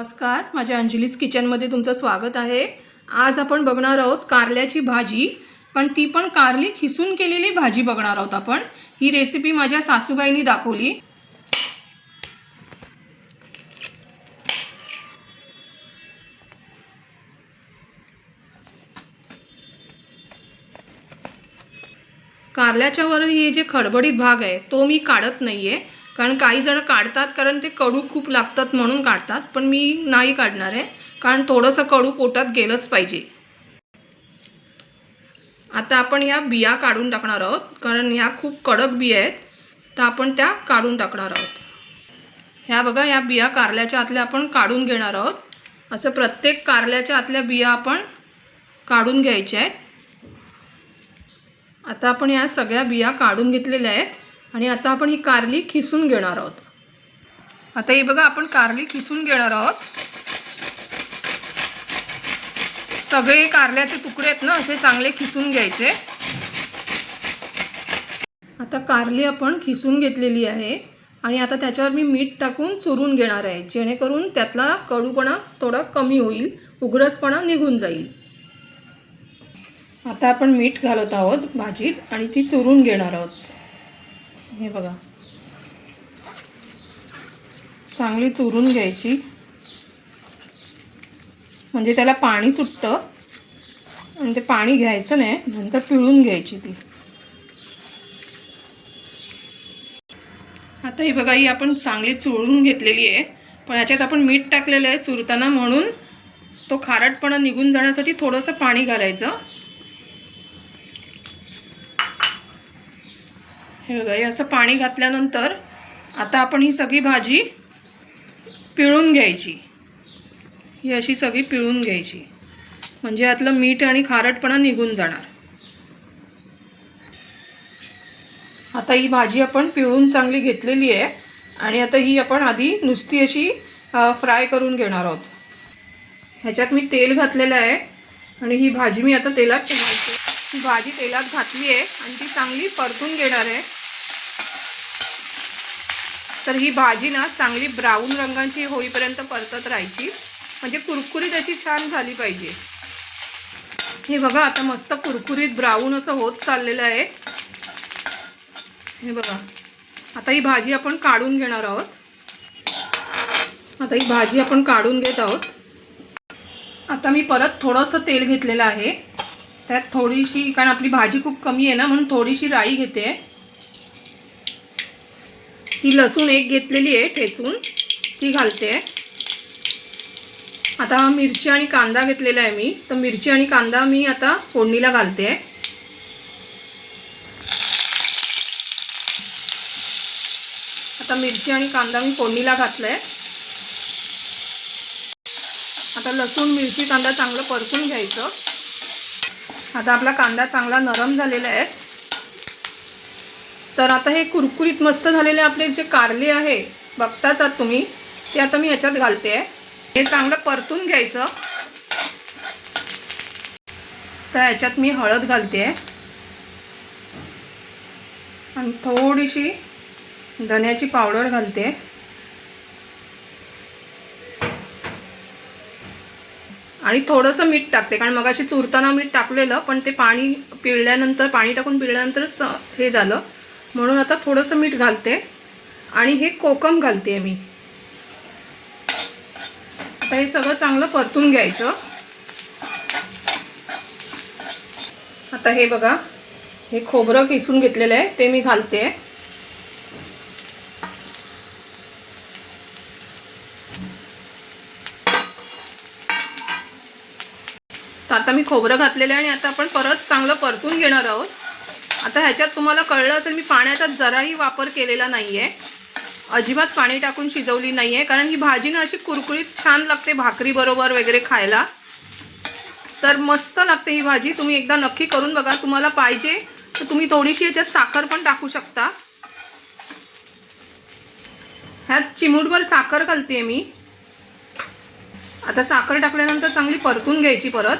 नमस्कार माझ्या अंजलीस किचनमध्ये तुमचं स्वागत आहे. आज आपण बघणार आहोत कारल्याची भाजी पण ती पण कारली खिसून केलेली भाजी बघणार आहोत आपण. ही रेसिपी माझ्या सासूबाईंनी दाखवली. कारल्याच्या वर हे जे खडबडीत भाग आहे तो मी काढत नाही आहे कारण काही जण काढतात कारण ते कडू खूप लागतात म्हणून काढतात पण मी नाही काढणार आहे. कारण थोडंसं कडू पोटात गेलंच पाहिजे. आता आपण या बिया काढून टाकणार आहोत कारण ह्या खूप कडक बिया आहेत. तर आपण त्या काढून टाकणार आहोत. ह्या बघा या बिया कारल्याच्या आतल्या आपण काढून घेणार आहोत. असं प्रत्येक कारल्याच्या आतल्या बिया आपण काढून घ्यायच्या आहेत. आता आपण या सगळ्या बिया काढून घेतलेल्या आहेत. आणि आता आपण ही कारली खिसून घेणार आहोत. आता ही बघा आपण कारली खिसून घेणार आहोत. सगळे कारल्याचे तुकडे आहेत ना असे चांगले खिसून घ्यायचे. आता कारली आपण खिसून घेतलेली आहे आणि आता त्याच्यावर मी मीठ टाकून चुरून घेणार आहे जेणेकरून त्यातला कडूपणा थोडा कमी होईल उग्रसपणा निघून जाईल. आता आपण मीठ घालत आहोत भाजीत आणि ती चुरून घेणार आहोत. हे बघा. चांगली चुरून घ्यायची. म्हणजे त्याला पाणी सुटतं. आणि ते पाणी घ्यायचं नाही नंतर पिळून घ्यायची ती. आता ही बघा ही आपण चांगली चुळून घेतलेली आहे. पण ह्याच्यात आपण मीठ टाकलेलं आहे चुरताना म्हणून. तो खारटपणा निघून जाण्यासाठी थोडंसं पाणी घालायचं. हे बघा हे असं पाणी घातल्यानंतर आता आपण ही सगळी भाजी पिळून घ्यायची. ही अशी सगळी पिळून घ्यायची. म्हणजे यातलं मीठ आणि खारटपणा निघून जाणार. आता ही भाजी आपण पिळून चांगली घेतलेली आहे आणि आता ही आपण आधी नुसती अशी फ्राय करून घेणार आहोत. ह्याच्यात मी तेल घातलेलं आहे आणि ही भाजी मी आता तेलात ठेवायची ही भाजी तेलात घातली आहे आणि ती चांगली परतून घेणार आहे. तर ही भाजी ना चांगली ब्राऊन रंगाची होईपर्यंत परतत राहायची. म्हणजे कुरकुरीत अशी छान झाली पाहिजे. हे बघा आता मस्त कुरकुरीत ब्राऊन असं होत चाललेलं आहे. हे बघा. आता ही भाजी आपण काढून घेणार आहोत. आता ही भाजी आपण काढून घेत आहोत. आता मी परत थोडंसं तेल घेतलेलं आहे. त्यात थोडीशी कारण आपली भाजी खूप कमी आहे ना म्हणून थोडीशी राई घेते. ही लसूण एक घेतलेली आहे ठेचून. ती घालते. आता हा मिरची आणि कांदा घेतलेला आहे मी. तर मिरची आणि कांदा मी आता फोडणीला घालते. आता मिरची आणि कांदा मी फोडणीला घातलाय. आता लसूण मिरची कांदा चांगलं परतून घ्यायचं. आता आपला कांदा चांगला नरम झालेला आहे. तर आता हे कुरकुरीत मस्त झालेले आपले जे कारले आहे बघताच आहात तुम्ही ते आता मी ह्याच्यात घालते. हे चांगलं परतून घ्यायचं. तर ह्याच्यात मी हळद घालते. आणि थोडीशी धन्याची पावडर घालते. आणि थोडंसं मीठ टाकते कारण मग अशी चुरताना मीठ टाकलेलं पण ते पाणी पिळल्यानंतर पाणी टाकून पिळल्यानंतर हे झालं. म्हणून आता थोडंसं मीठ घालते आणि हे कोकम घालते मी. आता हे सगळं चांगलं परतून घ्यायचं. आता हे बघा हे खोबरं किसून घेतलेलं आहे ते मी घालते. आता मी खोबरं घातलेलं आहे आणि आता आपण परत चांगलं परतून घेणार आहोत. आता ह्याच्यात तुम्हाला कळलं असेल मी पाण्याचा जराही वापर केलेला नाही आहे अजिबात पाणी टाकून शिजवली नाही आहे कारण ही भाजी ना अशी कुरकुरीत छान लागते भाकरीबरोबर वगैरे खायला. तर मस्त लागते ही भाजी. तुम्ही एकदा नक्की करून बघा तुम्हाला पाहिजे तर तुम्ही थोडीशी याच्यात साखर पण टाकू शकता. ह्यात चिमूटभर साखर घालते मी. आता साखर टाकल्यानंतर चांगली परतून घ्यायची परत.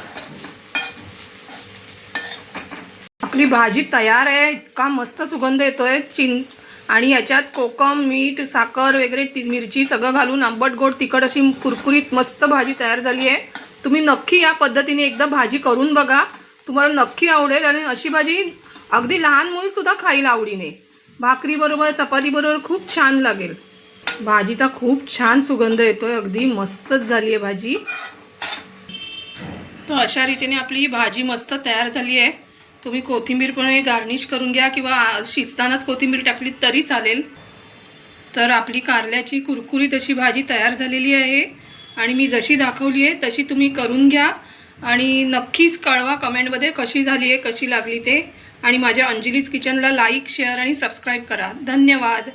आपली भाजी तयार आहे इतका मस्त सुगंध येतोय चिं आणि याच्यात कोकम मीठ साखर वगैरे ती मिरची सगळं घालून आंबट गोड तिखट अशी कुरकुरीत मस्त भाजी तयार झाली आहे. तुम्ही नक्की या पद्धतीने एकदा भाजी करून बघा. तुम्हाला नक्की आवडेल आणि अशी भाजी अगदी लहान मूलसुद्धा खाईल आवडीने. भाकरीबरोबर चपातीबरोबर खूप छान लागेल. भाजीचा खूप छान सुगंध येतोय अगदी मस्तच झाली आहे भाजी. तर अशा रीतीने आपली ही भाजी मस्त तयार झाली आहे. तुम्ही कोथिंबीर पण गार्निश करून घ्या किंवा आ- शिजतानाच कोथिंबीर टाकली तरी चालेल. तर आपली कारल्याची कुरकुरीत अशी भाजी तयार झालेली आहे. आणि मी जशी दाखवली आहे तशी तुम्ही करून घ्या. आणि नक्कीच कळवा कमेंटमध्ये कशी झाली आहे कशी लागली ते. आणि माझ्या अंजलीज किचनला लाईक शेअर आणि सबस्क्राईब करा. धन्यवाद.